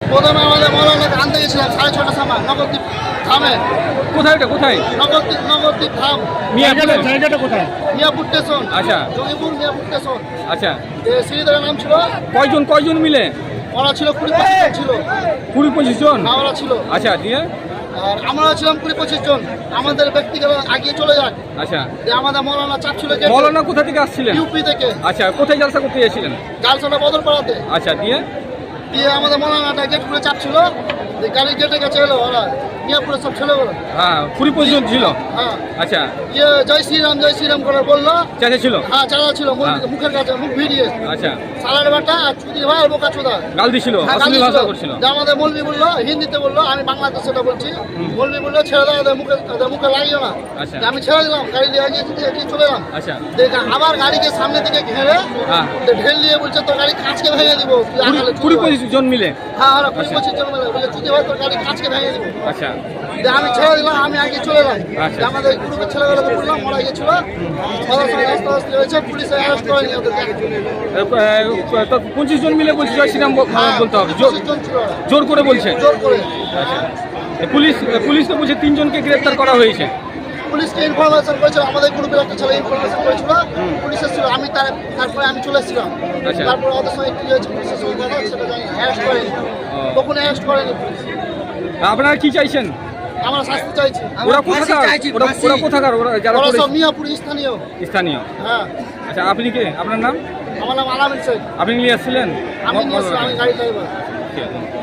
প্রথমে আমাদের মৌলানাকে আনতে গেছিলাম সাড়ে ছটার সময় নগরদ্বীপ থামে কোথায় এটা? কোথায়? নগরদ্বীপ নগরদ্বীপ থাম মিয়াপুরে? জায়গাটা কোথায়? মিয়াপুর স্টেশন। আচ্ছা। জঙ্গিপুর মিয়াপুর স্টেশন। আচ্ছা। সিঁড়িদারের নাম ছিল? কয়জন কয়জন মিলে? ওরা ছিল কুড়ি পঁচিশ জন ছিল। কুড়ি পঁচিশ জন? হ্যাঁ ওরা ছিল। আচ্ছা দিয়ে? আর আমরা ছিলাম কুড়ি পঁচিশ জন। আমাদের ব্যক্তিগত আগিয়ে চলে যাক। আচ্ছা। যে আমাদের মৌলানা চাপ ছিল মৌলানা কোথা থেকে আসছিলেন? ইউপি থেকে আচ্ছা কোথায় জলসা করতে গিয়েছিলেন? গার্লসোনা বদরপাড়াতে আচ্ছা দিয়ে? দিয়ে আমাদের মৌলানাটা গেট খুলে চাপ ছিল যে গাড়ি গেটে গেছে এলো ওরা সব ছেলেগুলো হ্যাঁ কুড়ি পঁচিশ ছিল? হ্যাঁ। আচ্ছা। ইয়ে জয় শ্রীরাম জয় শ্রীরাম করে বলল। চাচা ছিল? হ্যাঁ চালা ছিল হ্যাঁ। মুখের কাছে মুখ ভিড়িয়ে আচ্ছা। সালার বাটা আর চুদি ভাই আর বোকা চোদা। গাল দিছিল ভাষা করছিল? যে আমাদের মৌলবি বলল হিন্দিতে বলল আমি বাংলাতে সেটা বলছি। মৌলবি বলল ছেড়ে দাও ওদের মুখে ওদের মুখে লাগিও না। আচ্ছা। আমি ছেড়ে দিলাম গাড়ি দিয়ে এগিয়ে চলে এলাম। আচ্ছা। দেখ আবার গাড়িকে সামনে দিকে ঘেরে। ঢেল দিয়ে বলছে তোর গাড়ি কাঁচকে ভেঙে দিব। কুড়ি-। পঁচিশ জন মিলে? হ্যাঁ হ্যাঁ কুড়ি আচ্ছা। পঁচিশ জন মিলে বলছে চুদি ভাই গাড়ি কাঁচকে ভেঙে দিব। আচ্ছা। আমি ছেড়ে দিলাম আমি আগে চলে এলাম। আচ্ছা। আমাদের গ্রুপের ছেলেগুলো বললাম ওরা গেছিল। পঁচিশ জন মিলে বলছে জয় শ্রীরাম হ্যাঁ, বলতে হবে। জোর- 25 জন ছিল। ওরা। জোর করে বলছে? জোর করে। পুলিশ পুলিশ তো বলছে তিনজনকে গ্রেপ্তার করা হয়েছে। পুলিশকে ইনফরমেশন করেছিল আমাদের গ্রুপের একটা ছেলে ইনফরমেশন করেছিল। পুলিশ এসেছিল আমি তার তারপরে আমি চলে এসেছিলাম। আচ্ছা। তারপরে ওদের সঙ্গে কি হয়েছে পুলিশের সঙ্গে সেটা অ্যারেস্ট করেনি ও। কখনো অ্যারেস্ট করেনি আপনারা কি চাইছেন? আমরা শাস্তি চাইছি। ওরা কোথাকার? ওরা ওরা কোথাকার? ওরা যারা ওরা করেছে? সব মিয়াপুর স্থানীয়। স্থানীয়। হ্যাঁ। আচ্ছা আপনি কে? আপনার নাম? আমার নাম আলামিন আপনি নিয়ে আসছিলেন আমি নিয়ে এসেছিলাম, আমি গাড়ি ড্রাইভার ঠিক আছে।